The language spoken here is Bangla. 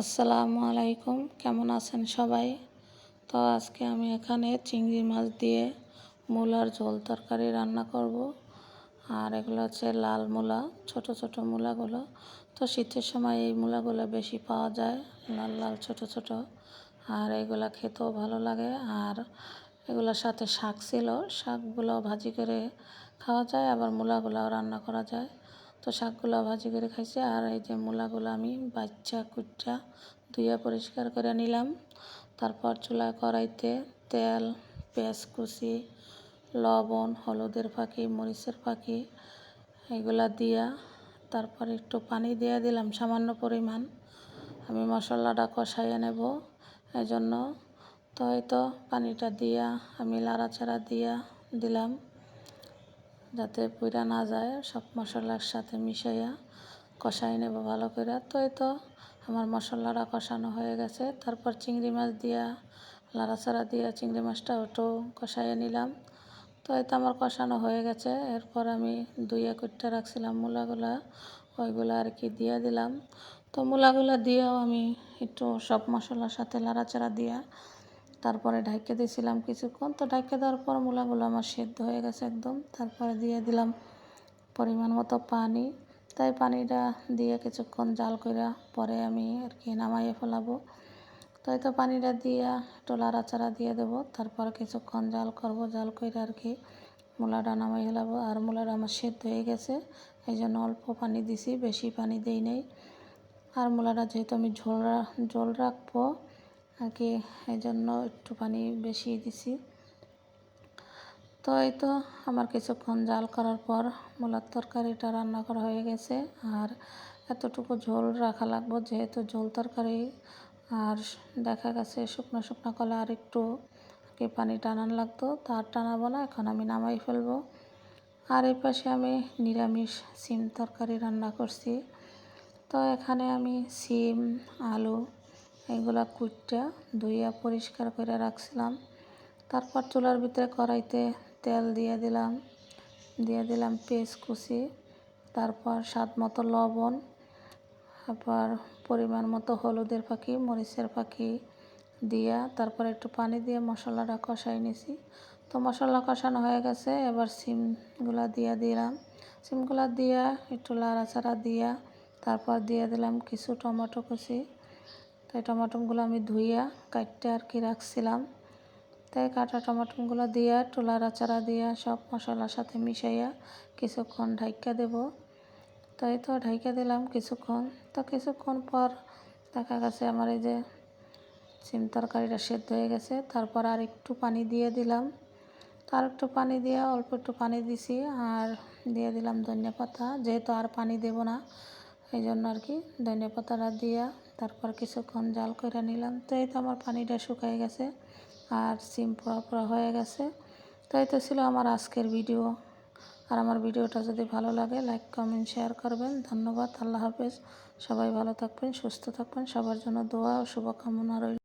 আসসালামু আলাইকুম, কেমন আছেন সবাই? তো আজকে আমি এখানে চিংড়ি মাছ দিয়ে মূলার ঝোল তরকারি রান্না করব। আর এগুলো হচ্ছে লাল মূলা, ছোট ছোট মূলাগুলো। তো শীতের সময় এই মূলাগুলো বেশি পাওয়া যায়, লাল লাল, ছোট ছোট। আর এগুলা খেতেও ভালো লাগে। আর এগুলোর সাথে শাক ছিল, শাকগুলো ভাজি করে খাওয়া যায়, আবার মূলাগুলাও রান্না করা যায়। তো শাকগুলো ভাজি করে খাইছি আর এই যে মূলাগুলো আমি বাচ্চা কুচ্চা ধুয়ে পরিষ্কার করে নিলাম। তারপর চুলা কড়াইতে তেল, পেঁয়াজ কুচি, লবণ, হলুদের ফাঁকি, মরিচের ফাঁকি এগুলা দিয়া তারপর একটু পানি দিয়ে দিলাম সামান্য পরিমাণ। আমি মশলাটা কষাইয়ে নেব এই জন্য তো হয়তো পানিটা দিয়া আমি লাড়াচাড়া দিয়া দিলাম। যাতে পুরা না যায়, সব মশলার সাথে মিশাইয়া কষাই নেব ভালো করে। তো এই তো আমার মশলাটা কষানো হয়ে গেছে। তারপর চিংড়ি মাছ দিয়া, লাড়াচাড়া দিয়া চিংড়ি মাছটা ওটো কষাইয়ে নিলাম। তো এই তো আমার কষানো হয়ে গেছে। এরপর আমি দুইয়া কুটটা রাখছিলাম মূলাগুলা, ওইগুলো আর কি দিয়ে দিলাম। তো মূলাগুলো দিয়েও আমি একটু সব মশলার সাথে লাড়াচাড়া দিয়া তারপরে ঢাইকে দিয়েছিলাম কিছুক্ষণ। তো ঢাইকে দেওয়ার পর মূলাগুলো আমার সেদ্ধ হয়ে গেছে একদম। তারপরে দিয়ে দিলাম পরিমাণ মতো পানি। তাই পানিটা দিয়ে কিছুক্ষণ জাল করে পরে আমি আর কি নামাইয়ে ফেলাবো। তাই তো পানিটা দিয়ে একটু লাড়াচাড়া দিয়ে দেবো। তারপর কিছুক্ষণ জাল করব, জাল করে আর কি মূলাটা নামাই ফেলাবো। আর মূলাটা আমার সেদ্ধ হয়ে গেছে, এই জন্য অল্প পানি দিছি, বেশি পানি দিই নেই। আর মূলাটা যেহেতু আমি ঝোল ঝোল রাখব আর কি এই জন্য একটু পানি বেশি দিছি। তো এই তো আমার কিছুক্ষণ জাল করার পর মূলার তরকারিটা রান্না করা হয়ে গেছে। আর এতটুকু ঝোল রাখা লাগবো, যেহেতু ঝোল তরকারি। আর দেখা গেছে শুকনো শুকনো কলে আর একটু কি পানি টানান লাগতো তার টানাবো না, এখন আমি নামাই ফেলব। আর এই পাশে আমি নিরামিষ সিম তরকারি রান্না করছি। তো এখানে আমি সিম, আলু এগুলা কুটটা ধুইয়া পরিষ্কার করে রাখছিলাম। তারপর চুলার ভিতরে কড়াইতে তেল দিয়ে দিলাম। দিয়ে দিলাম পেঁয়াজ কুচি, তারপর স্বাদ মতো লবণ তারপর পরিমাণ মতো হলুদের পাখি মরিচের পাখি দিয়া তারপর একটু পানি দিয়ে মশলাটা কষাই নিছি। তো মশলা কষানো হয়ে গেছে, এবার সিমগুলা দিয়া দিলাম। সিমগুলা দিয়া একটু লাড়াচাড়া দিয়া তারপর দিয়ে দিলাম কিছু টমেটো কুচি। তাই টমাটোগুলো আমি ধুইয়া কাটতে আর কি রাখছিলাম। তাই কাটা টমাটোগুলো দিয়া টোলার আচারা দিয়া, সব মশলার সাথে মিশাইয়া কিছুক্ষণ ঢাইকা দেব। তাই তো ঢাইকা দিলাম কিছুক্ষণ। তো কিছুক্ষণ পর দেখা গেছে আমার এই যে সিম তরকারিটা সেদ্ধ হয়ে গেছে। তারপর আর একটু পানি দিয়ে দিলাম। তার একটু পানি দিয়ে, অল্প একটু পানি দিছি আর দিয়ে দিলাম ধনিয়া পাতা। যেহেতু আর পানি দেব না, এই জন্য আর কি ধনিয়া পাতাটা দিয়া তারপর কিছুক্ষণ জাল করে নিলাম। তো এই তো আমার পানিটা শুকাই গেছে আর সিম পোড়া পোড়া হয়ে গেছে। তো এই তো ছিল আমার আজকের ভিডিও। আর আমার ভিডিওটা যদি ভালো লাগে, লাইক, কমেন্ট, শেয়ার করবেন। ধন্যবাদ, আল্লাহ হাফেজ। সবাই ভালো থাকবেন, সুস্থ থাকবেন। সবার জন্য দোয়া ও শুভকামনা রইল।